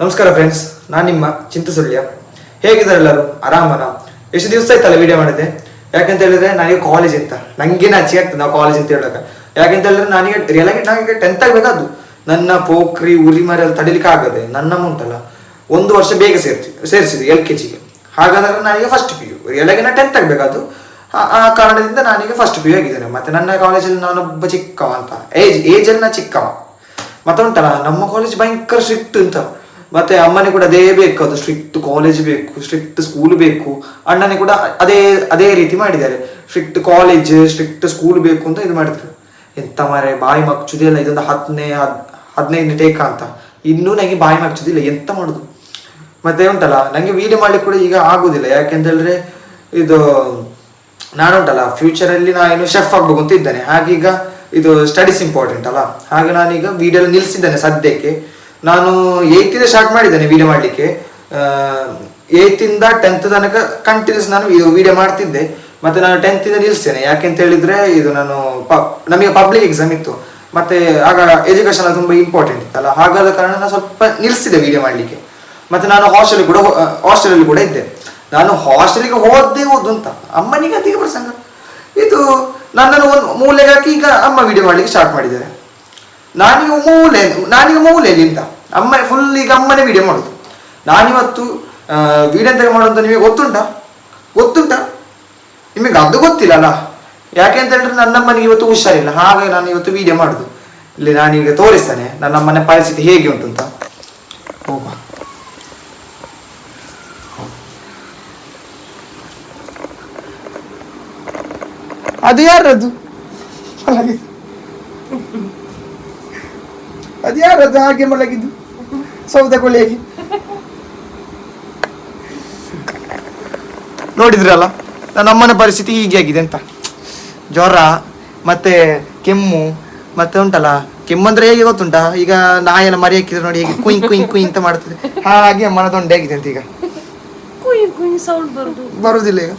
ನಮಸ್ಕಾರ ಫ್ರೆಂಡ್ಸ್ ನಾನು ನಿಮ್ಮ ಚಿಂತ ಸುಳ್ಯ. ಹೇಗಿದ್ದಾರೆ ಎಲ್ಲರೂ? ಆರಾಮನ? ಎಷ್ಟು ದಿವಸ ಆಯ್ತಲ್ಲ ವಿಡಿಯೋ ಮಾಡಿದೆ? ಯಾಕಂತ ಹೇಳಿದ್ರೆ ನನಗೆ ಕಾಲೇಜ್ ಅಂತ. ನಂಗೆ ನಾಚಿಕೆ ಆಗ್ತದೆ ನಾವು ಕಾಲೇಜ್ ಅಂತ ಹೇಳಕ್ಕೆ ಯಾಕಂತ ಹೇಳಿದ್ರೆ ನನಗೆ ರಿಯಲ್ ಆಗಿ ನನಗೆ ಟೆಂತ್ ಆಗಬೇಕಾದ್ದು. ನನ್ನ ಪೋಖ್ರಿ, ಉರಿ ಮರ ಎಲ್ಲ ತಡಿಲಿಕ್ಕೆ ಆಗದೆ ನನ್ನ ಉಂಟಲ್ಲ, ಒಂದು ವರ್ಷ ಬೇಗ ಸೇರ್ತಿ ಸೇರಿಸಿದೆ ಎಲ್ ಕೆ ಜಿಗೆ ಹಾಗಾದ್ರೆ ನನಗೆ ಫಸ್ಟ್ ಪಿ ಯು ರಿಯಲ್ ಆಗಿ ನಾನು ಟೆಂತ್ ಆಗಬೇಕಾದ್ದು. ಆ- ಆ ಕಾರಣದಿಂದ ನನಗೆ ಫಸ್ಟ್ ಪಿ ಯು ಆಗಿದ್ದೇನೆ. ಮತ್ತೆ ನನ್ನ ಕಾಲೇಜಲ್ಲಿ ನಾನೊಬ್ಬ ಚಿಕ್ಕವ ಅಂತ. ಏಜ್ ಏಜಲ್ಲಿ ನಾ ಚಿಕ್ಕವ. ಮತ್ತೆ ಉಂಟಲ್ಲ, ನಮ್ಮ ಕಾಲೇಜ್ ಭಯಂಕರ ಸ್ಟ್ರಿಕ್ಟ್ ಅಂತ ಮತ್ತೆ ಅಮ್ಮನೇ ಕೂಡ ಅದೇ ಬೇಕು, ಅದು ಸ್ಟ್ರಿಕ್ಟ್ ಕಾಲೇಜ್ ಬೇಕು ಸ್ಟ್ರಿಕ್ಟ್ ಸ್ಕೂಲ್ ಬೇಕು. ಅಣ್ಣನೇ ಕೂಡ ಅದೇ ಅದೇ ರೀತಿ ಮಾಡಿದ್ದಾರೆ. ಸ್ಟ್ರಿಕ್ಟ್ ಕಾಲೇಜ್ ಸ್ಟ್ರಿಕ್ಟ್ ಸ್ಕೂಲ್ ಬೇಕು ಅಂತ ಇದು ಮಾಡಿದ್ರು. ಎಂತ ಮಾರೆ ಬಾಯಿ ಮಗ್ಚುದಿಲ್ಲ ಇದೊಂದು ಹತ್ತನೇ ಹದ್, ಹದಿನೈದನೇ ಟೇಕ ಅಂತ. ಇನ್ನೂ ನನಗೆ ಬಾಯಿ ಮಗ್ಚುದಿಲ್ಲ ಎಂತ ಮಾಡುದು? ಮತ್ತೆ ಉಂಟಲ್ಲ ನನಗೆ ವೀಡಿಯೋ ಮಾಡ್ಲಿಕ್ಕೆ ಕೂಡ ಈಗ ಆಗುದಿಲ್ಲ. ಯಾಕೆಂತ ಹೇಳಿದ್ರೆ ಇದು ನಾನು ಉಂಟಲ್ಲ ಫ್ಯೂಚರ್ ಅಲ್ಲಿ ನಾನು ಶೆಫ್ ಆಗ್ಬೇಕು ಅಂತ ಇದ್ದೇನೆ. ಹಾಗೀಗ ಇದು ಸ್ಟಡೀಸ್ ಇಂಪಾರ್ಟೆಂಟ್ ಅಲ್ಲ. ಹಾಗೆ ನಾನೀಗ ವಿಡಿಯೋ ನಿಲ್ಲಿಸಿದ್ದೇನೆ ಸದ್ಯಕ್ಕೆ. ನಾನು ಏಯ್ತಿಂದ ಸ್ಟಾರ್ಟ್ ಮಾಡಿದ್ದೇನೆ ವಿಡಿಯೋ ಮಾಡಲಿಕ್ಕೆ. ಏಯ್ತಿಂದ ಟೆಂತ್ ತನಕ ಕಂಟಿನ್ಯೂಸ್ ನಾನು ವಿಡಿಯೋ ಮಾಡ್ತಿದ್ದೆ. ಮತ್ತೆ ನಾನು ಟೆಂತಿಂದ ನಿಲ್ಲಿಸ್ತೇನೆ. ಯಾಕೆಂತ ಹೇಳಿದ್ರೆ, ಇದು ನಾನು ನಮಗೆ ಪಬ್ಲಿಕ್ ಎಕ್ಸಾಮ್ ಇತ್ತು. ಮತ್ತೆ ಆಗ ಎಜುಕೇಶನ್ ತುಂಬ ಇಂಪಾರ್ಟೆಂಟ್ ಇತ್ತಲ್ಲ. ಹಾಗಾದ ಕಾರಣ ನಾನು ಸ್ವಲ್ಪ ನಿಲ್ಲಿಸಿದೆ ವಿಡಿಯೋ ಮಾಡಲಿಕ್ಕೆ. ಮತ್ತೆ ನಾನು ಹಾಸ್ಟೆಲ್ ಕೂಡ ಹಾಸ್ಟೆಲಲ್ಲಿ ಕೂಡ ಇದ್ದೆ. ನಾನು ಹಾಸ್ಟೆಲಿಗೆ ಹೋದ್ದೇ ಹೋದ್ದು ಅಂತ. ಅಮ್ಮನಿಗೆ ಅತಿಗೆ ಪ್ರಸಂಗ. ಇದು ನನ್ನನ್ನು ಒಂದು ಮೂಲೆಗೆ ಈಗ ಅಮ್ಮ ವಿಡಿಯೋ ಮಾಡ್ಲಿಕ್ಕೆ ಸ್ಟಾರ್ಟ್ ಮಾಡಿದ್ದಾರೆ. ನಾನೀಗ ಮೂಲೆ ನಾನೀಗ ಮೂಲೆಯಲ್ಲಿ ಅಂತ. ಅಮ್ಮ ಫುಲ್ ಈಗ ಅಮ್ಮನೇ ವಿಡಿಯೋ ಮಾಡೋದು. ನಾನಿವತ್ತು ವಿಡಿಯೋ ಅಂತ ಮಾಡೋದು ನಿಮಗೆ ಗೊತ್ತುಂಟಾ? ಗೊತ್ತುಂಟಾ? ನಿಮಗೆ ಅದು ಗೊತ್ತಿಲ್ಲ ಅಲ್ಲ ಯಾಕೆ ಅಂತ ಹೇಳಿದ್ರೆ ನನ್ನಮ್ಮನಿಗೆ ಇವತ್ತು ಹುಷಾರಿಲ್ಲ. ಹಾಗೆ ನಾನು ಇವತ್ತು ವಿಡಿಯೋ ಮಾಡುದು. ಇಲ್ಲಿ ನಾನೀಗ ತೋರಿಸ್ತೇನೆ ನನ್ನಮ್ಮನೆ ಅಮ್ಮನ ಪರಿಸ್ಥಿತಿ ಹೇಗೆ ಉಂಟು ಅಂತ ಹೋಗುವ. ಅದು ಯಾರದು? ಅದು ಯಾರದು? ಹಾಗೆ ಮಲಗಿದ್ದು. ಸೌದೆಕೊಳ್ಳಿಯಾಗಿ ನೋಡಿದ್ರಲ್ಲ ನನ್ನ ಅಮ್ಮನ ಪರಿಸ್ಥಿತಿ ಹೀಗೆ ಆಗಿದೆ ಅಂತ. ಜ್ವರ ಮತ್ತೆ ಕೆಮ್ಮು ಮತ್ತೆ ಉಂಟಲ್ಲ ಕೆಮ್ಮು ಅಂದ್ರೆ ಹೇಗೆ ಗೊತ್ತುಂಟಾ? ಈಗ ನಾಯೆಲ್ಲ ಮರಿ ಹಾಕಿದ್ರೆ ನೋಡಿ ಹೇಗೆ ಕುಯ್ ಕುಯ್ ಕುಯ್ ಅಂತ ಮಾಡ್ತದೆ ಹಾಗೆ ಅಮ್ಮನ ತೊಂಡೆ ಆಗಿದೆ ಅಂತ ಈಗ. ಬರುದಿಲ್ಲ ಈಗ.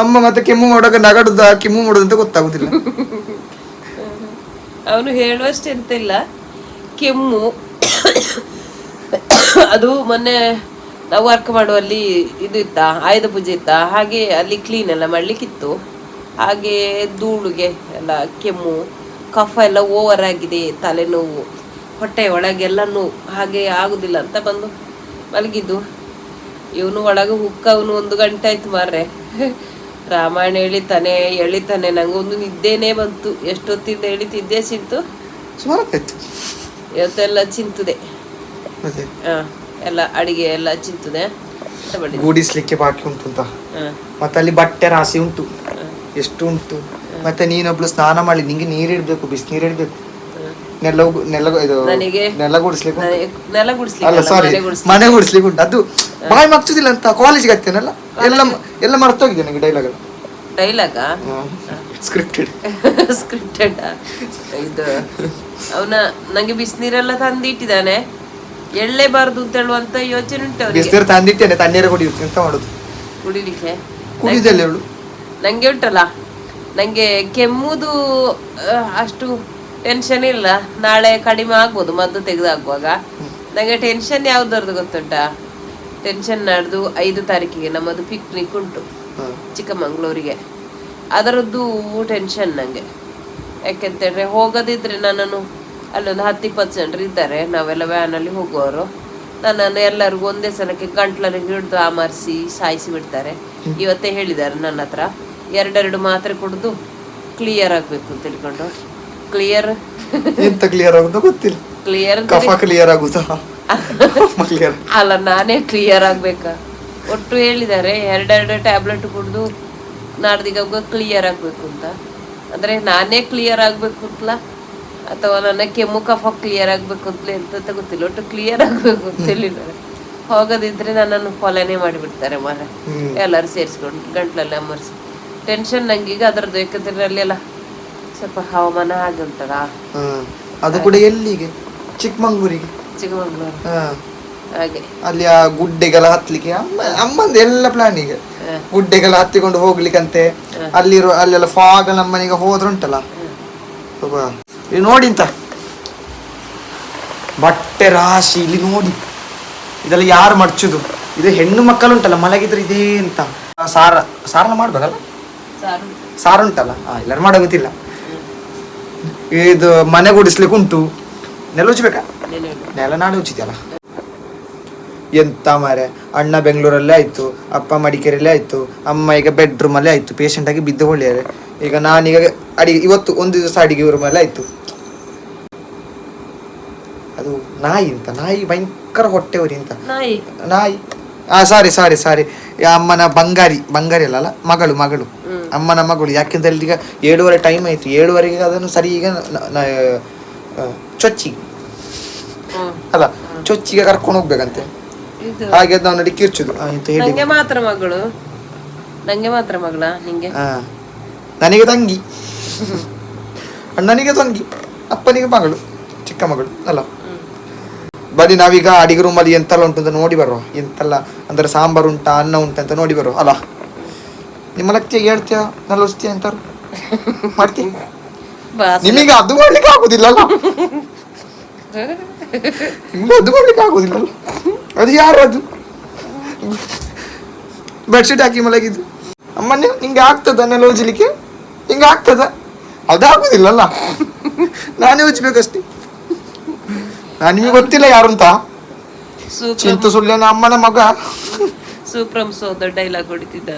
ಅಮ್ಮ ಮತ್ತೆ ಕೆಮ್ಮು ಮಾಡುವಾಗ ನಗಡುದ ಕೆಮ್ಮು ಮಾಡುದು ಅಂತ ಗೊತ್ತಾಗುದಿಲ್ಲ. ಅವನು ಹೇಳುವಷ್ಟು ಎಂತ ಇಲ್ಲ. ಕೆಮ್ಮು ಅದು ಮೊನ್ನೆ ನಾವು ವರ್ಕ್ ಮಾಡುವಲ್ಲಿ ಇದು ಇತ್ತ ಆಯುಧ ಪೂಜೆ ಇತ್ತ ಹಾಗೆ ಅಲ್ಲಿ ಕ್ಲೀನ್ ಎಲ್ಲ ಮಾಡ್ಲಿಕ್ಕಿತ್ತು. ಹಾಗೆ ಧೂಳುಗೆ ಎಲ್ಲ ಕೆಮ್ಮು ಕಫ ಎಲ್ಲ ಓವರ್ ಆಗಿದೆ ತಲೆನೋವು ಹೊಟ್ಟೆ ಒಳಗೆಲ್ಲ ನೋವು ಹಾಗೆ ಆಗುದಿಲ್ಲ ಅಂತ ಬಂದು ಮಲಗಿದ್ದು. ಇವನು ಒಳಗೆ ಹುಕ್ಕವನು ಒಂದು ಗಂಟೆ ಆಯ್ತು ಮಾರ್ರೆ. ರಾಮಾಯಣ ಎಳಿತಾನೆ ಎಳಿತಾನೆ ನಂಗೊಂದು ನಿದ್ದೆನೇ ಬಂತು. ಎಷ್ಟೊತ್ತಿದ್ದ ಎಳಿತಿದ್ದೆ ಚಿಂತು ಇವತ್ತೆಲ್ಲ ಚಿಂತಿದೆ. ಎಲ್ಲ ಅಡಿಗೆ ಎಲ್ಲ ಚಿಂತದೆ. ಗೂಡಿಸ್ಲಿಕ್ಕೆ ಬಾಕಿ ಉಂಟು ಅಂತ. ಮತ್ತೆ ಅಲ್ಲಿ ಬಟ್ಟೆ ರಾಸಿ ಉಂಟು. ಎಷ್ಟು ಉಂಟು. ಮತ್ತೆ ನೀನೊಬ್ಳು ಸ್ನಾನ ಮಾಡಿ ನಿಂಗೆ ನೀರಿಡ್ಬೇಕು ಬಿಸಿನೀರು ಇಡ್ಬೇಕು. ನೆಲ ನೆಲ ಇದು ನನಗೆ ನೆಲ ಗುಡಿಸ್ಲಿಕ್ಕೆ. ನೆಲ ಗುಡಿಸ್ಲಿಕ್ಕೆ ಅಲ್ಲ ಸಾರಿ ಮನೆ ಗುಡಿಸ್ಲಿಕ್ಕೆ. ಉಂಟು. ಅದು ಬಾಯಿ ಮಗ್ಚುದಿಲ್ಲ ಅಂತ? ಕಾಲೇಜಿಗೆ ಹತ್ತೇನಲ್ಲ ಎಲ್ಲ ಎಲ್ಲ ಮರ್ತೋಗಿದೆ ನನಗೆ ಡೈಲಾಗ್ ಎಲ್ಲ? ಡೈಲಾಗಾ ಸ್ಕ್ರಿಪ್ಟೆಡ್ ಸ್ಕ್ರಿಪ್ಟೆಡ್ ಇದು ಅವನ ನಂಗೆ ಬಿಸಿನೀರೆಲ್ಲ ತಂದಿಟ್ಟಿದ್ದಾನೆ. ಎಳ್ಳೇಬಾರ್ದು ಅಂತ ಹೇಳುವಂತ ಯೋಚನೆ ಉಂಟು ಅವನಿಗೆ ಬಿಸಿನೀರು ತಂದಿಟ್ಟೇನೆ ತಣ್ಣೀರ ಕುಡಿಯುತ್ತೆ ಎಂತ ಮಾಡುದು? ಕುಡಿಲಿಕ್ಕೆ. ಕುಡಿದಲ್ಲ ಹೇಳು. ನಂಗೆ ಉಂಟಲ್ಲ ನಂಗೆ ಕೆಮ್ಮುದು ಆ, ಅಷ್ಟು ಟೆನ್ಷನ್ ಇಲ್ಲ. ನಾಳೆ ಕಡಿಮೆ ಆಗ್ಬೋದು ಮದ್ದು ತೆಗೆದಾಗುವಾಗ. ನಂಗೆ ಟೆನ್ಷನ್ ಯಾವ್ದರದ್ದು ಗೊತ್ತುಂಟಾ? ಟೆನ್ಷನ್ ನಾಡ್ದು ಐದು ತಾರೀಕಿಗೆ ನಮ್ಮದು ಪಿಕ್ನಿಕ್ ಉಂಟು ಚಿಕ್ಕಮಂಗ್ಳೂರಿಗೆ. ಅದರದ್ದು ಟೆನ್ಷನ್ ನನಗೆ ಯಾಕೆಂತೇಳಿದ್ರೆ ಹೋಗದಿದ್ರೆ ನನ್ನನ್ನು ಅಲ್ಲೊಂದು ಹತ್ತು ಇಪ್ಪತ್ತು ಜನರು ಇದ್ದಾರೆ ನಾವೆಲ್ಲ ವ್ಯಾನಲ್ಲಿ ಹೋಗುವವರು. ನನ್ನನ್ನು ಎಲ್ಲರಿಗೂ ಒಂದೇ ಸಲಕ್ಕೆ ಗಂಟ್ಲಲ್ಲಿ ಹಿಡಿದು ಆಮರಿಸಿ ಸಾಯಿಸಿ ಬಿಡ್ತಾರೆ. ಇವತ್ತೇ ಹೇಳಿದ್ದಾರೆ ನನ್ನ ಹತ್ರ ಎರಡೆರಡು ಮಾತ್ರೆ ಕುಡಿದು ಕ್ಲಿಯರ್ ಆಗಬೇಕು ಅಂತ ತಿಳ್ಕೊಂಡು. ಕ್ಲಿಯರ್ ಎಂತ ಕ್ಲಿಯರ್ ಆಗುತ್ತೋ ಗೊತ್ತಿಲ್ಲ. ಕ್ಲಿಯರ್ ಕಫ ಕ್ಲಿಯರ್ ಆಗುತ್ತಾ ಕ್ಲಿಯರ್ ಅಲ್ಲ ನಾನೇ ಕ್ಲಿಯರ್ ಆಗ್ಬೇಕಾ? ಒಟ್ಟು ಹೇಳಿದ್ದಾರೆ ಎರಡೆರಡು ಟ್ಯಾಬ್ಲೆಟ್ ಕುಡಿದು ನಾಡ್ದಿಗ ಕ್ಲಿಯರ್ ಆಗಬೇಕು ಅಂತ. ಅಂದರೆ ನಾನೇ ಕ್ಲಿಯರ್ ಆಗಬೇಕು ಅಂತಲ? ಅಥವಾ ನನ್ನ ಕೆಮ್ಮು ಕಫ ಕ್ಲಿಯರ್ ಆಗಬೇಕು ಅಂತಲೇ ಎಂತ ಗೊತ್ತಿಲ್ಲ. ಒಟ್ಟು ಕ್ಲಿಯರ್ ಆಗ್ಬೇಕು ಅಂತ ಹೇಳಿದ್ದಾರೆ. ಹೋಗದಿದ್ರೆ ನನ್ನನ್ನು ಫಾಲೋನೇ ಮಾಡಿಬಿಡ್ತಾರೆ ಮರ ಎಲ್ಲರು ಸೇರಿಸ್ಕೊಂಡು ಗಂಟ್ಲಲ್ಲಿ ಅಮರ್ಸಿ. ಟೆನ್ಷನ್ ನಂಗೀಗ ಅದರದ್ದು ಯಾಕಂದ್ರೆ ಅಲ್ಲೆಲ್ಲ ಸ್ವಲ್ಪ ಹವಾಮಾನ ಹಾಗೆ ಉಂಟಲ್ಲ. ಅದು ಕೂಡ ಎಲ್ಲಿಗೆ? ಚಿಕ್ಕಮಂಗ್ಳೂರಿಗೆ. ಚಿಕ್ಕಮಂಗ್ಳೂರು. ಹಾ. ಹಾಗೆ. ಅಲ್ಲಿ ಆ ಗುಡ್ಡೆಗೆಲ್ಲ ಹತ್ಲಿಕ್ಕೆ ಅಮ್ಮ ಅಮ್ಮಂದು ಎಲ್ಲ ಪ್ಲಾನ್ ಈಗ. ಗುಡ್ಡೆಗೆಲ್ಲ ಹತ್ತಿಕೊಂಡು ಹೋಗ್ಲಿಕ್ಕಂತೆ. ಅಲ್ಲಿರೋ ಅಲ್ಲೆಲ್ಲ ಫಾಗ್ ನಮ್ಮನೆಗೆ ಹೋದ್ರುಂಟಲ್ಲ ಇಲ್ಲಿ ನೋಡಿ ಅಂತ ಬಟ್ಟೆ ರಾಶಿ ಇಲ್ಲಿ ನೋಡಿ. ಇದೆಲ್ಲ ಯಾರು ಮಡ್ಚುದು? ಇದು ಹೆಣ್ಣು ಮಕ್ಕಳು ಉಂಟಲ್ಲ ಮಲಗಿದ್ರೆ ಇದೇ ಅಂತ. ಸಾರ ಸಾರನ ಮಾಡ್ಬೇಕಲ್ಲ ಸಾರು ಉಂಟಲ್ಲ? ಎಲ್ಲರೂ ಮಾಡೋ ಗೊತ್ತಿಲ್ಲ. ಇದು ಮನೆ ಗುಡಿಸ್ಲಿಕ್ಕೆ ಉಂಟು. ನೆಲ ಉಜ್ಬೇಕಾ? ನೆಲ ನಾಳೆ ಉಚ್ಚಿದ್ಯಲ್ಲ ಎಂತ ಮಾರೆ ಅಣ್ಣ ಬೆಂಗಳೂರಲ್ಲೇ ಆಯ್ತು ಅಪ್ಪ ಮಡಿಕೇರಿಯಲ್ಲೇ ಆಯ್ತು ಅಮ್ಮ ಈಗ ಬೆಡ್ರೂಮಲ್ಲೇ ಆಯ್ತು ಪೇಷಂಟ್ ಆಗಿ ಬಿದ್ದು ಒಳ್ಳೆಯರೆ ಈಗ ನಾನೀಗ ಅಡಿಗೆ ಇವತ್ತು ಒಂದು ದಿವಸ ಅಡಿಗೆ ರೂಮ್ ಅಲ್ಲೇ ಆಯ್ತು. ಅದು ನಾಯಿ ಅಂತ ನಾಯಿ ಭಯಂಕರ ಹೊಟ್ಟೆವರಿ ಅಂತ. ನಾಯಿ? ನಾಯಿ. ಆ ಸಾರಿ ಸಾರಿ ಸಾರಿ ಅಮ್ಮನ ಬಂಗಾರಿ ಬಂಗಾರಿ ಅಲ್ಲ ಅಲ್ಲ ಮಗಳು ಮಗಳು. ಅಮ್ಮನ ಮಗಳು ಯಾಕೆಂತ ಈಗ ಏಳುವರೆ ಟೈಮ್ ಆಯ್ತು ಏಳುವರೆಗೆ ಅದನ್ನು ಸರಿ ಈಗ ಚೊಚ್ಚಿ. ಅಲ್ಲ ಚೊಚ್ಚಿಗೆ ಕರ್ಕೊಂಡು ಹೋಗ್ಬೇಕಂತೆ. ಹಾಗೆ ಅದು ನಾವು ನಡಿ ಕಿರ್ಚುದು ಆಯ್ತು ಹೇಳಿ ನಂಗೆ ಮಾತ್ರ ಮಗಳು. ನಂಗೆ ಮಾತ್ರ ಮಗಳ ನಿಂಗೆ? ಹಾ ನನಗೆ ತಂಗಿ. ಅಣ್ಣನಿಗೆ ತಂಗಿ. ಅಪ್ಪನಿಗೆ ಮಗಳು ಚಿಕ್ಕ ಮಗಳು ಅಲ್ಲ. ಬನ್ನಿ ನಾವೀಗ ಅಡಿಗೆ ರೂಮಲ್ಲಿ ಎಂತೆಲ್ಲ ಉಂಟು ಅಂತ ನೋಡಿ ಬರುವ. ಎಂತೆಲ್ಲ ಅಂದ್ರೆ ಸಾಂಬಾರು ಉಂಟಾ ಅನ್ನ ಉಂಟಾ ಅಂತ ನೋಡಿ ಬರುವ ಅಲ್ಲ? ನಿಮ್ಮ ಲಕ್ಷ ಹೇಳ್ತೀಯ ನಲ್ವಸ್ತೀಯ ಅಂತಾರು ಮಾಡ್ತೀನಿ ನಿಮಗೆ ಅದು ಮಾಡ್ಲಿಕ್ಕೆ ಆಗುದಿಲ್ಲ ಅಲ್ಲ? ನಿಮ್ಗೆ ಅದು ಮಾಡ್ಲಿಕ್ಕೆ ಆಗುದಿಲ್ಲ ಅಲ್ಲ? ಅದು ಯಾರು ಅದು ಬೆಡ್ಶೀಟ್ ಹಾಕಿ ಮಲಗಿದ್ದು. ಅಮ್ಮ ನೀವು ನಿಂಗೆ ಆಗ್ತದ ನೆಲ ಉಜ್ಲಿಕ್ಕೆ ಹಿಂಗೆ ಆಗ್ತದ? ಅದಾಗುದಿಲ್ಲಲ್ಲ. ನಾನೇ ಉಜ್ಬೇಕಷ್ಟೇ ನಾನು ನಿಮಗೆ ಗೊತ್ತಿಲ್ಲ ಯಾರು ಅಂತ ಚಿಂತ ಸುಳ್ಳಿನ ಅಮ್ಮನ ಮಗ. ಸೂಪ್ರಮ್ ಸೋದ ಡೈಲಾಗ್ ಹೊಡಿತಿದ್ದ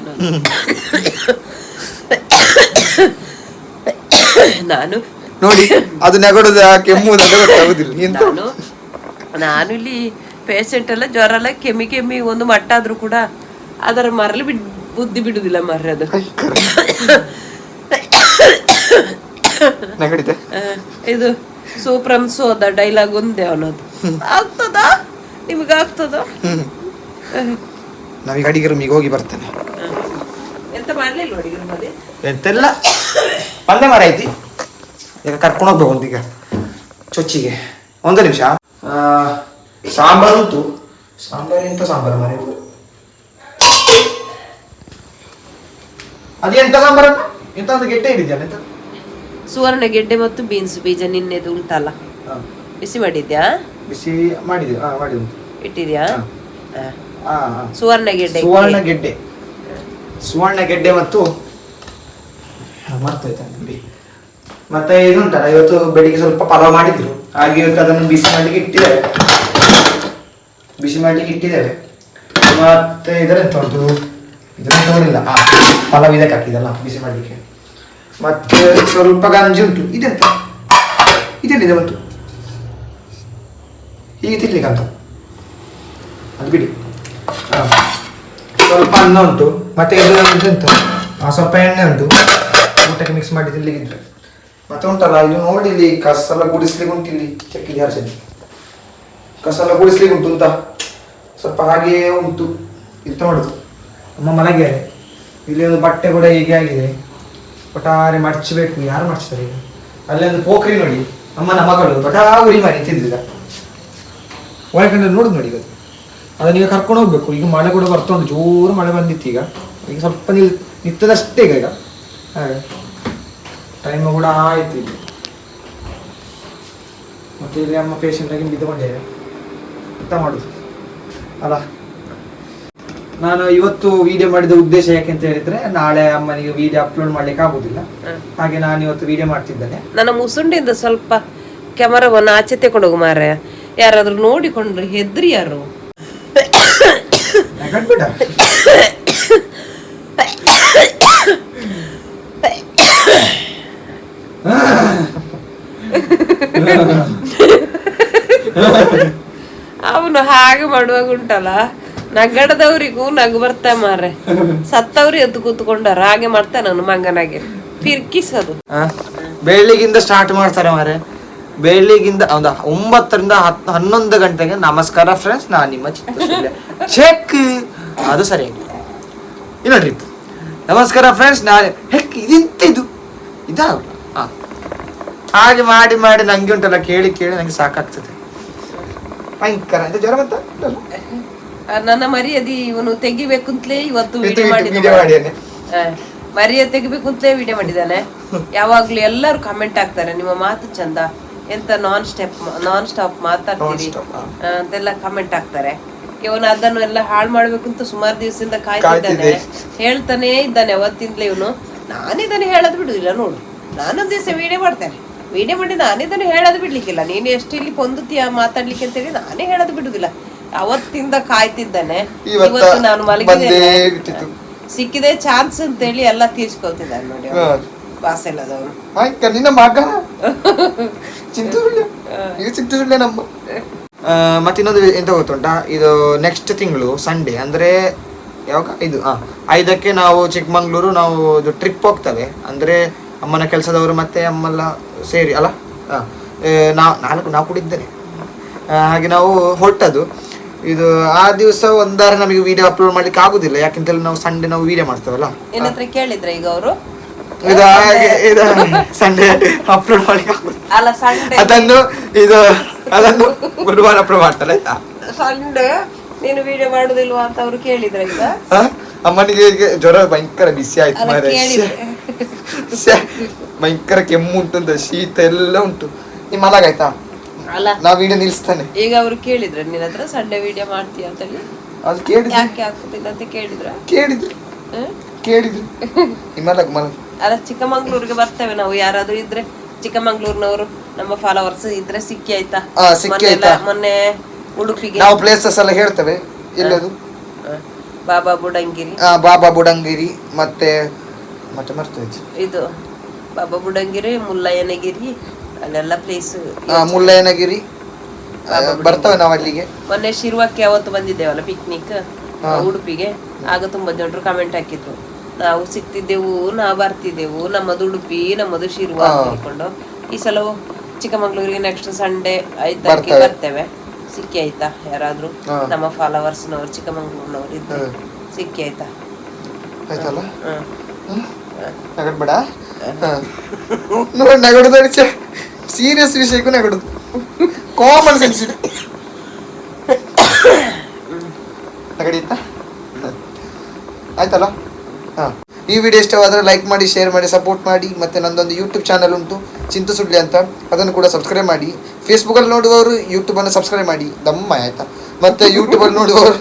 ನಾನು ನೋಡಿ ಅದು ನೆಗಡುದ ಕೆಮ್ಮುದ ಗೊತ್ತಾಗುದಿಲ್ಲ. ನಾನು ನಾನು ಇಲ್ಲಿ ಪೇಷಂಟ್ ಎಲ್ಲ ಜ್ವರ ಎಲ್ಲ ಕೆಮ್ಮಿ ಕೆಮ್ಮಿ ಒಂದು ಮಟ್ಟ ಆದ್ರೂ ಕೂಡ ಅದರ ಮರಲಿ ಬಿಡ್ ಬುದ್ಧಿ ಬಿಡುದಿಲ್ಲ ಮರ್ರಿ ಅದು. ಇದು ಸೂಪ್ರಮ್ ಸೋದ ಡೈಲಾಗ್ ಒಂದೇ ಅವನದು ಆಗ್ತದ? ನಿಮ್ಗೆ ಆಗ್ತದ? ನಾವೀಗ ಅಡಿಗೆ ರೂಮಿಗೆ ಹೋಗಿ ಬರ್ತೇನೆ. ಎಂತ ಅಡಿಗೆ ಮನೆ ಎಂತೆಲ್ಲ? ಮರ ಐತಿ. ಈಗ ಕರ್ಕೊಂಡು ಹೋಗ್ಬೇಕು ಒಂದು ಈಗ ಚೊಚ್ಚಿಗೆ. ಒಂದು ನಿಮಿಷ. ಆ, ಸಾಂಬಾರು ಉಂಟು ಸಾಂಬಾರು ಎಂತ ಸಾಂಬಾರು ಮನೆ ಅದು ಎಂತ ಸಾಂಬಾರು ಅಂತ? ಎಂತ ಒಂದು ಗೆಡ್ಡೆ ಹಿಡಿದ್ಯಲ್ಲ ಎಂತ? ಸುವರ್ಣ ಗೆಡ್ಡೆ ಮತ್ತು ಬೀನ್ಸ್ ಬೀಜ ನಿನ್ನೆದು ಉಂಟಲ್ಲ. ಬಿಸಿ ಮಾಡಿದ್ಯಾ? ಬಿಸಿ ಮಾಡಿದೆ ಹಾ ಮಾಡಿದ್ವಿ. ಇಟ್ಟಿದ್ಯಾ? ಸುವರ್ಣ ಗೆಡ್ಡೆ ಸುವರ್ಣ ಗೆಡ್ಡೆ. ಸುವರ್ಣ ಗೆಡ್ಡೆ ಮತ್ತು ಮರ್ತೋಯ್ತಾ ಮತ್ತೆ ಇದು ಉಂಟಲ್ಲ ಇವತ್ತು ಬೆಳಿಗ್ಗೆ ಸ್ವಲ್ಪ ಪಲಾವ್ ಮಾಡಿದ್ರು. ಹಾಗೆ ಇವತ್ತು ಅದನ್ನು ಬಿಸಿ ಮಾಡಿ ಇಟ್ಟಿದ್ದೇವೆ ಬಿಸಿ ಮಾಡಲಿಕ್ಕೆ ಇಟ್ಟಿದ್ದೇವೆ. ಮತ್ತೆ ಇದರೆಂತ ಉಂಟು ಇದರ ತೋರಿಲ್ಲ ಆ, ಪಲಾವ್ ಇದಕ್ಕೆ ಹಾಕಿದಲ್ಲ ಬಿಸಿ ಮಾಡಲಿಕ್ಕೆ ಮತ್ತೆ ಸ್ವಲ್ಪ ಗಂಜಿ ಉಂಟು. ಇದೆಂತ? ಇದೆಲ್ಲಿದೆ ಬಂತು? ಹೀಗೆ ತಿನ್ಲಿಕ್ಕಂತ? ಅದು ಬಿಡಿ. ಸ್ವಲ್ಪ ಅನ್ನ ಉಂಟು. ಮತ್ತೆ ಇದು ಇದೆಂತ ಸ್ವಲ್ಪ ಎಣ್ಣೆ ಉಂಟು. ಊಟಕ್ಕೆ ಮಿಕ್ಸ್ ಮಾಡಿ ತಿನ್ಲಿಕ್ಕಿದ್ರೆ. ಮತ್ತೆ ಉಂಟಲ್ಲ, ಇದು ನೋಡಿ ಇಲ್ಲಿ ಕಸ ಎಲ್ಲ ಗುಡಿಸ್ಲಿಕ್ಕೆ ಉಂಟು ಇಲ್ಲಿ ಚೆಕ್ಕಿಗೆ ಕಸ ಎಲ್ಲ ಗುಡಿಸ್ಲಿಕ್ಕೆ ಉಂಟು ಅಂತ. ಸ್ವಲ್ಪ ಹಾಗೆಯೇ ಉಂಟು. ಇದು ನೋಡುದು. ಅಮ್ಮ ಮಲಗಿದ್ದಾರೆ ಇಲ್ಲಿ ಒಂದು ಬಟ್ಟೆ ಕೂಡ ಹೀಗೆ ಆಗಿದೆ. ಒಟ್ಟಾರೆ ಮಡಚಬೇಕು ಯಾರು ಮಡಚ್ತಾರೆ ಈಗ? ಅಲ್ಲಿ ಒಂದು ಪೋಖ್ರಿ ನೋಡಿ. ಅಮ್ಮನ ಮಗಳು ಬಟಾ ಉರಿ ಮಾಡಿ ತಿಂದಿದ್ದ. ಒಳಗಡೆ ನೋಡುದು ನೋಡಿ ಅದು ಅದನ್ನ ಈಗ ಕರ್ಕೊಂಡು ಹೋಗ್ಬೇಕು. ಈಗ ಮಳೆ ಕೂಡ ಬರ್ತಾ ಜೋರು ಮಳೆ ಬಂದಿತ್ತು ಈಗ. ಈಗ ಸ್ವಲ್ಪ ನಿಲ್ ನಿಂತದಷ್ಟೇ ಈಗ. ಈಗ ಹಾಗೆ. ಟೈಮ್ ಕೂಡ ಆಯ್ತು ಇಲ್ಲಿ. ಮತ್ತೆ ಇಲ್ಲಿ ಅಮ್ಮ ಪೇಷಂಟಾಗಿ ಆಗಿ ಎಂತ ಮಾಡುದು. ಅಲ್ಲ? ನಾನು ಇವತ್ತು ವಿಡಿಯೋ ಮಾಡಿದ ಉದ್ದೇಶ ಯಾಕೆ ಅಂತ ಹೇಳಿದ್ರೆ ನಾಳೆ ಅಮ್ಮನಿಗೆ ವಿಡಿಯೋ ಅಪ್ಲೋಡ್ ಮಾಡ್ಲಿಕ್ಕೆ ಆಗುದಿಲ್ಲ. ಹಾಗೆ ನಾನು ಇವತ್ತು ವಿಡಿಯೋ ಮಾಡ್ತಿದ್ದೇನೆ. ನನ್ನ ಮುಸುಂಡಿಂದ ಸ್ವಲ್ಪ ಕ್ಯಾಮರಾವನ್ನು ಆಚೆ ತಗೊಂಡೋಗು ಮಾರೆ ಯಾರಾದ್ರೂ ನೋಡಿಕೊಂಡ್ರೆ ಹೆದ್ರಿ ಯಾರು ನಗಡ್ಬೇಡ ಅವನು ಹಾಗೆ ಮಾಡುವಾಗ ಉಂಟಲ್ಲ? ನಗಡದವ್ರಿಗೂ ನಗು ಬರ್ತ ಮಾರೆ ಸತ್ತವ್ರು ಎದ್ದು ಕೂತ್ಕೊಂಡಾರ? ಹಾಗೆ ಮಾಡ್ತ ನಾನು ಮಂಗನಾಗೆ. ಫಿರ್ಕಿಸೋದು. ಬೆಳ್ಳಿಗಿಂದ ಸ್ಟಾರ್ಟ್ ಮಾಡ್ತಾರೆ ಮಾರೆ ಬೆಳ್ಳಿಗಿಂದ ಒಂದು ಒಂಬತ್ತರಿಂದ ಹತ್ತು ಹನ್ನೊಂದು ಗಂಟೆಗೆ ನಮಸ್ಕಾರ ಫ್ರೆಂಡ್ಸ್ ನಾನು ನಿಮ್ಮ ಚೆಕ್ ಅದು ಸರಿ ಇಲ್ಲ ನಮಸ್ಕಾರ ಫ್ರೆಂಡ್ಸ್ ನಾನು ಹೆಕ್ ಇದೆಂತ ಇದು. ಇದಾ ಹಾ ಹಾಗೆ ಮಾಡಿ ಮಾಡಿ ನಂಗೆ ಉಂಟಲ್ಲ, ಕೇಳಿ ಕೇಳಿ ನಂಗೆ ಸಾಕಾಗ್ತದೆ. ಭಯಂಕರ. ಅಂತ ಜ್ವರ ಬಂತ ನನ್ನ ಮರ್ಯಾದೆ ಇವನು ತೆಗಿಬೇಕು ಅಂತಲೇ ಇವತ್ತು ವಿಡಿಯೋ ಮಾಡಿದ್ದಾನೆ ಮಾಡಿದ ಮಾಡಿದ್ದೇನೆ. ಮರ್ಯಾದೆ ತೆಗಿಬೇಕು ಅಂತಲೇ ವಿಡಿಯೋ ಮಾಡಿದ್ದಾನೆ. ಯಾವಾಗ್ಲೂ ಎಲ್ಲರೂ ಕಮೆಂಟ್ ಆಗ್ತಾರೆ ನಿಮ್ಮ ಮಾತು ಚಂದ. ಎಂತ ನಾನ್ ಸ್ಟೆಪ್ ನಾನ್ ಸ್ಟಾಪ್ ಮಾತಾಡ್ತೀರಿ? ಅಂತೆಲ್ಲ ಕಮೆಂಟ್ ಆಗ್ತಾರೆ ಇವನು ಅದನ್ನು ಎಲ್ಲ ಹಾಳು ಮಾಡ್ಬೇಕು ಅಂತ ಸುಮಾರು ದಿವಸದಿಂದ ಕಾಯ್ತಿದ್ದಾನೆ. ಹೇಳ್ತಾನೆ ಇದ್ದಾನೆ ಅವತ್ತಿಂದಲೇ ಇವನು. ನಾನಿದ್ದಾನೆ ಹೇಳೋದು ಬಿಡುದಿಲ್ಲ ನೋಡು. ನಾನೊಂದ್ ದಿವಸ ವಿಡಿಯೋ ಮಾಡ್ತೇನೆ. ವಿಡಿಯೋ ಮಾಡಿ ನಾನಿದನ್ನು ಹೇಳೋದು ಬಿಡ್ಲಿಕ್ಕಿಲ್ಲ. ನೀನು ಎಷ್ಟು ಇಲ್ಲಿ ಪೊಂದುತ್ತೀಯ ಮಾತಾಡ್ಲಿಕ್ಕೆ ಅಂತೇಳಿ ನಾನೇ ಹೇಳೋದು ಬಿಡುದಿಲ್ಲ. ಅವತ್ತಿಂದ ಕಾಯ್ತಿದ್ದಾನೆ. ಇವತ್ತ ನಾನು ಮಲಗಿದ್ದೇನೆ. ಸಿಕ್ಕಿದೆ ಚಾನ್ಸ್ ಅಂತೇಳಿ ಎಲ್ಲ ತೀರ್ಸ್ಕೊಳ್ತಿದ್ದಾನೆ ನೋಡಿ ಆಯ್ಕ ನಿನ್ನ ಮಗ? ನಮ್ಮ. ಮತ್ತೆ ಇನ್ನೊಂದು ಎಂತ ಗೊತ್ತುಂಟಾ? ಇದು ನೆಕ್ಸ್ಟ್ ತಿಂಗಳು ಸಂಡೇ ಅಂದ್ರೆ ಯಾವಾಗ? ಇದು ಹಾ ಐದಕ್ಕೆ ನಾವು ಚಿಕ್ಕಮಂಗ್ಳೂರು ನಾವು ಇದು ಟ್ರಿಪ್ ಹೋಗ್ತೇವೆ. ಅಂದ್ರೆ ಅಮ್ಮನ ಕೆಲಸದವರು ಮತ್ತೆ ಅಮ್ಮೆಲ್ಲ ಸೇರಿ ಅಲ್ಲ? ಆ ನಾವು ನಾಲ್ಕು ನಾವು ಕೂಡ ಇದ್ದೇನೆ. ಹಾಗೆ ನಾವು ಹೊರಟದು ಇದು ಆ ದಿವಸ ಒಂದಾರ ನಮಗೆ ವಿಡಿಯೋ ಅಪ್ಲೋಡ್ ಮಾಡ್ಲಿಕ್ಕೆ ಆಗುದಿಲ್ಲ. ಯಾಕೆಂತೇಳಿ ನಾವು ಸಂಡೇ ನಾವು ವಿಡಿಯೋ ಮಾಡ್ತೇವಲ್ಲ? ನಿನ್ನ ಹತ್ರ ಕೇಳಿದ್ರ ಈಗ ಅವರು? ಇದು ಹಾಗೆ ಇದು ಸಂಡೇ ಅಪ್ಲೋಡ್ ಮಾಡ್ಲಿಕ್ಕೆ ಅಲ್ಲ ಸಂಡೆ ಅದನ್ನು ಇದು ಅದನ್ನು ಗುರುವಾರ ಅಪ್ಲೋಡ್ ಮಾಡ್ತಾರೆ ಆಯ್ತಾ? ಸಂಡೆ ನೀನು ವಿಡಿಯೋ ಮಾಡುದಿಲ್ವಾ ಅಂತ ಅವರು ಕೇಳಿದ್ರೆ ಈಗ ಅಮ್ಮನಿಗೆ ಜ್ವರ ಭಯಂಕರ ಬಿಸಿ ಆಯ್ತು ಭಯಂಕರ ಕೆಮ್ಮು ಉಂಟು ಅಂತ ಶೀತ ಎಲ್ಲ ಉಂಟು. ನಿಮ್ಮ ಮಲಗಾಯ್ತಾ ಅಲ್ಲ ನಾ ವಿಡಿಯೋ ನಿಲ್ಸ್ತಾನೆ ಈಗ ಅವ್ರು ಕೇಳಿದ್ರೆ ನಿನ್ನ ಹತ್ರ ಸಂಡೆ ವಿಡಿಯೋ ಮಾಡ್ತೀಯ ಅಂತ ಹೇಳಿ. ಅದು ಕೇಳಿದ್ರು. ಯಾಕೆ ಹಾಕುದಿಲ್ಲ ಅಂತ ಕೇಳಿದ್ರ? ಕೇಳಿದ್ರು. ಕೇಳಿದ್ರು. ನಿಮ್ಮ ಮಲಗ ಅಲ್ಲ ಚಿಕ್ಕಮಂಗ್ಳೂರಿಗೆ ಬರ್ತೇವೆ ನಾವು. ಯಾರಾದ್ರೂ ಇದ್ರೆ ಚಿಕ್ಕಮಂಗ್ಳೂರ್ನವರು ನಮ್ಮ ಫಾಲೋವರ್ಸ್ ಇದ್ರೆ ಸಿಕ್ಕಿ ಆಯ್ತಾ? ಆ, ಸಿಕ್ಕಿ ಆಯ್ತಾ? ಮೊನ್ನೆ ಉಡುಪಿಗೆ. ನಾವು ಪ್ಲೇಸಸ್ ಎಲ್ಲ ಹೇಳ್ತೇವೆ. ಎಲ್ಲದು. ಬಾಬಾ ಬುಡಂಗಿರಿ. ಆ, ಬಾಬಾ ಬುಡಂಗಿರಿ ಮತ್ತೆ ಮತ್ತೆ ಮರ್ತೋಯ್ತು. ಇದು ಬಾಬಾ ಬುಡಂಗಿರಿ ಮುಲ್ಲಯ್ಯನಗಿರಿ ಅಲ್ಲೆಲ್ಲ ಪ್ಲೇಸ್ ಮುಲ್ಲಯ್ಯನಗಿರಿ ಬರ್ತವೆ ನಾವು ಅಲ್ಲಿಗೆ. ಮೊನ್ನೆ ಶಿರ್ವಕ್ಕೆ ಅವತ್ತು ಬಂದಿದ್ದೇವಲ್ಲ ಪಿಕ್ನಿಕ್ ಉಡುಪಿಗೆ. ಆಗ ತುಂಬಾ ಜನರು ಕಮೆಂಟ್ ಹಾಕಿದ್ರು. ನಾವು ಸಿಕ್ತಿದ್ದೆವು ನಾವು ಬರ್ತಿದ್ದೆವು ನಮ್ಮದು ಉಡುಪಿ ನಮ್ಮದು ಶಿರ್ವ ಹೇಳ್ಕೊಂಡು. ಈ ಸಲ ಚಿಕ್ಕಮಂಗ್ಳೂರಿಗೆ ನೆಕ್ಸ್ಟ್ ಸಂಡೇ ಐದಕ್ಕೆ ಬರ್ತೇವೆ. ಸಿಕ್ಕಿ ಆಯ್ತಾ ಯಾರಾದ್ರೂ? ನಮ್ಮ ಫಾಲೋವರ್ಸ್ನವ್ರು ಚಿಕ್ಕಮಂಗ್ಳೂರ್ನವ್ರು ಇದ್ದು ಸಿಕ್ಕಿ ಆಯ್ತಾ? ಆಯ್ತಲ್ಲ? ಹ್ಮ್. ನಗಡ್ಬೇಡ. ನೋಡಿ ನಗಡುದ ಸೀರಿಯಸ್ ವಿಷಯಕ್ಕೂ ನಗಡುದು. ಕಾಮನ್ ಸೆನ್ಸ್ ಇದೆ. ಆಯ್ತಲ್ಲ? ಹಾಂ. ಈ ವಿಡಿಯೋ ಇಷ್ಟವಾದರೆ ಲೈಕ್ ಮಾಡಿ ಶೇರ್ ಮಾಡಿ ಸಪೋರ್ಟ್ ಮಾಡಿ ಮತ್ತೆ ನಂದೊಂದು ಯೂಟ್ಯೂಬ್ ಚಾನಲ್ ಉಂಟು ಚಿಂತು ಸುಳ್ಳಿ ಅಂತ. ಅದನ್ನು ಕೂಡ ಸಬ್ಸ್ಕ್ರೈಬ್ ಮಾಡಿ. ಫೇಸ್ಬುಕ್ಕಲ್ಲಿ ನೋಡುವವರು ಯೂಟ್ಯೂಬನ್ನು ಸಬ್ಸ್ಕ್ರೈಬ್ ಮಾಡಿ. ದಮ್ಮ ಆಯ್ತಾ? ಮತ್ತೆ ಯೂಟ್ಯೂಬಲ್ಲಿ ನೋಡುವವರು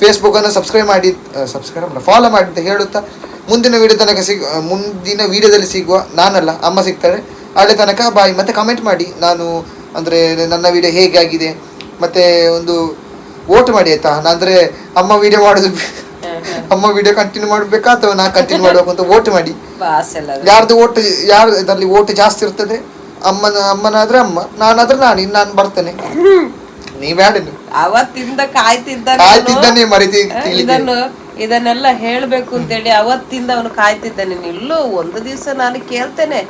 ಫೇಸ್ಬುಕ್ಕನ್ನು ಸಬ್ಸ್ಕ್ರೈಬ್ ಮಾಡಿ. ಸಬ್ಸ್ಕ್ರೈಬ್ ಮಾಡಿ. ಫಾಲೋ ಮಾಡಿ ಅಂತ ಹೇಳುತ್ತಾ? ಮುಂದಿನ ವಿಡಿಯೋ ತನಕ ಸಿಗ ಮುಂದಿನ ವಿಡಿಯೋದಲ್ಲಿ ಸಿಗುವ ನಾನಲ್ಲ ಅಮ್ಮ ಸಿಗ್ತಾರೆ. ಅಲ್ಲಿ ತನಕ ಬಾಯ್ ಮತ್ತೆ ಕಮೆಂಟ್ ಮಾಡಿ. ನಾನು ಅಂದರೆ ನನ್ನ ವಿಡಿಯೋ ಹೇಗೆ ಆಗಿದೆ ಮತ್ತೆ ಒಂದು ವೋಟ್ ಮಾಡಿ ಆಯ್ತಾ? ಅಂದರೆ ಅಮ್ಮ ವಿಡಿಯೋ ಮಾಡೋದು ಅಮ್ಮ ವಿಡಿಯೋ ಕಂಟಿನ್ಯೂ ಮಾಡಬೇಕಾ ಅಥವಾ ನಾ ಕಂಟಿನ್ಯೂ ಮಾಡಬೇಕು ಅಂತ ವೋಟ್ ಮಾಡಿ? ಯಾರ್ದು ಓಟ್ ಯಾರು ಇದರಲ್ಲಿ ಓಟ್ ಜಾಸ್ತಿ ಇರ್ತದೆ? ಅಮ್ಮನ ಅಮ್ಮನಾದ್ರೆ ಅಮ್ಮ ನಾನಾದ್ರೆ ನಾನು ಇನ್ನು ನಾನು ಬರ್ತೇನೆ. ನೀವ್ ಬ್ಯಾಡ ನೀವು ಅವತ್ತಿಂದ ಕಾಯ್ತಿದ್ದ ಕಾಯ್ತಿದ್ದಾನೆ ಮರಿತಿ ಇದನ್ನೆಲ್ಲ ಹೇಳ್ಬೇಕು ಅಂತೇಳಿ ಅವತ್ತಿಂದ ಅವನು ಕಾಯ್ತಿದ್ದ ನೀನು ಇಲ್ಲೂ ಒಂದು ದಿವಸ ನಾನು ಕೇಳ್ತೇನೆ.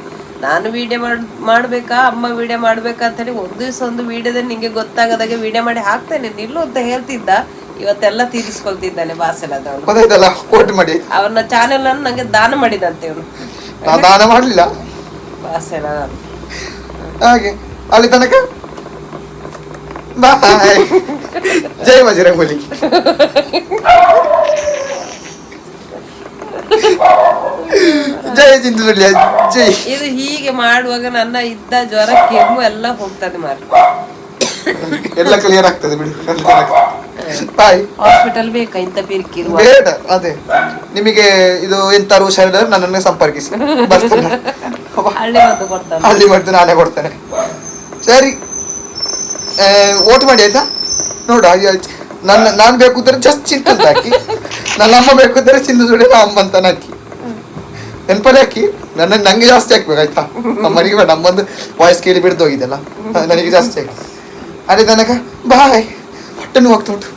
ನಾನು ವಿಡಿಯೋ ಮಾಡ್ ಮಾಡ್ಬೇಕಾ? ಅಮ್ಮ ವಿಡಿಯೋ ಮಾಡ್ಬೇಕಾ ಅಂತೇಳಿ ಒಂದು ದಿವಸ ಒಂದು ವಿಡಿಯೋದಲ್ಲಿ ನಿಂಗೆ ಗೊತ್ತಾಗದಾಗೆ ವಿಡಿಯೋ ಮಾಡಿ ಹಾಕ್ತೇನೆ. ನಿಲ್ಲು ಅಂತ ಹೇಳ್ತಿದ್ದ. ಇವತ್ತೆಲ್ಲ ತೀರಿಸ್ಕೊಳ್ತಿದ್ದಾನೆ ಗೊತ್ತಾಯ್ತಲ್ಲ ವೋಟ್ ಮಾಡಿ. ಅವನ ಚಾನೆಲ್ ಅನ್ನು ನಂಗೆ ದಾನ ಮಾಡಿದಂತೆ ಇವನು. ದಾನ ಮಾಡಲಿಲ್ಲ. ಬಾಸೆಲ್ಲ ಹಾಗೆ ಅಲ್ಲಿ ತನಕ. ಬಾಯ್ ಜೈ ಜೈ ಚಿಂತುಳ್ಳಿ ಜೈ. ಇದು ಹೀಗೆ ಮಾಡುವಾಗ ನನ್ನ ಇದ್ದ ಜ್ವರ ಕೆಮ್ಮು ಎಲ್ಲ ಹೋಗ್ತದೆ ಮಾರ ಎಲ್ಲ ಕ್ಲಿಯರ್ ಆಗ್ತದೆ ಬಿಡಿ ಬಾಯ್ ಹಾಸ್ಪಿಟಲ್ ಬೇಕಾ ಇಂಥ ಪಿರಿಕಿರುವ ಬೇಡ ಅದೇ. ನಿಮಗೆ ಇದು ಎಂತಾರು ಹುಷಾರಿದ್ರೆ ನನ್ನನ್ನು ಸಂಪರ್ಕಿಸಿ. ಬರ್ತೇನೆ. ಹಳ್ಳಿ ಮದ್ದು ಕೊಡ್ತಾನೆ. ಹಳ್ಳಿ ಮದ್ದು ನಾನೇ ಕೊಡ್ತೇನೆ. ಸರಿ. ಓಟ್ ಮಾಡಿ ಆಯ್ತಾ? ನೋಡು ನನ್ನ ನಾನು ಬೇಕು ಅಂದ್ರೆ ಜಸ್ಟ್ ಚಿಂತ ಹಾಕಿ. ನನ್ನ ಅಮ್ಮ ಬೇಕು ಅಂದರೆ ಚಿಂದು ಅಮ್ಮ ಅಂತ ಹಾಕಿ. ನೆನಪಲ್ಲಿ ಹಾಕಿ ನನ್ನ ನಂಗೆ ಜಾಸ್ತಿ ಹಾಕ್ಬೇಕು ಆಯ್ತಾ? ಅಮ್ಮನಿಗೆ ಬೇಡ ಅಮ್ಮಂದು ವಾಯ್ಸ್ ಕೇಳಿ ಬಿಡ್ದು ಹೋಗಿದ್ದೆಲ್ಲ. ನನಗೆ ಜಾಸ್ತಿ ಹಾಕಿ ಅಲ್ಲಿ ತನಕ ಬಾಯ್ ನೋವು ಹೋಗ್ತಾ ಉಂಟು.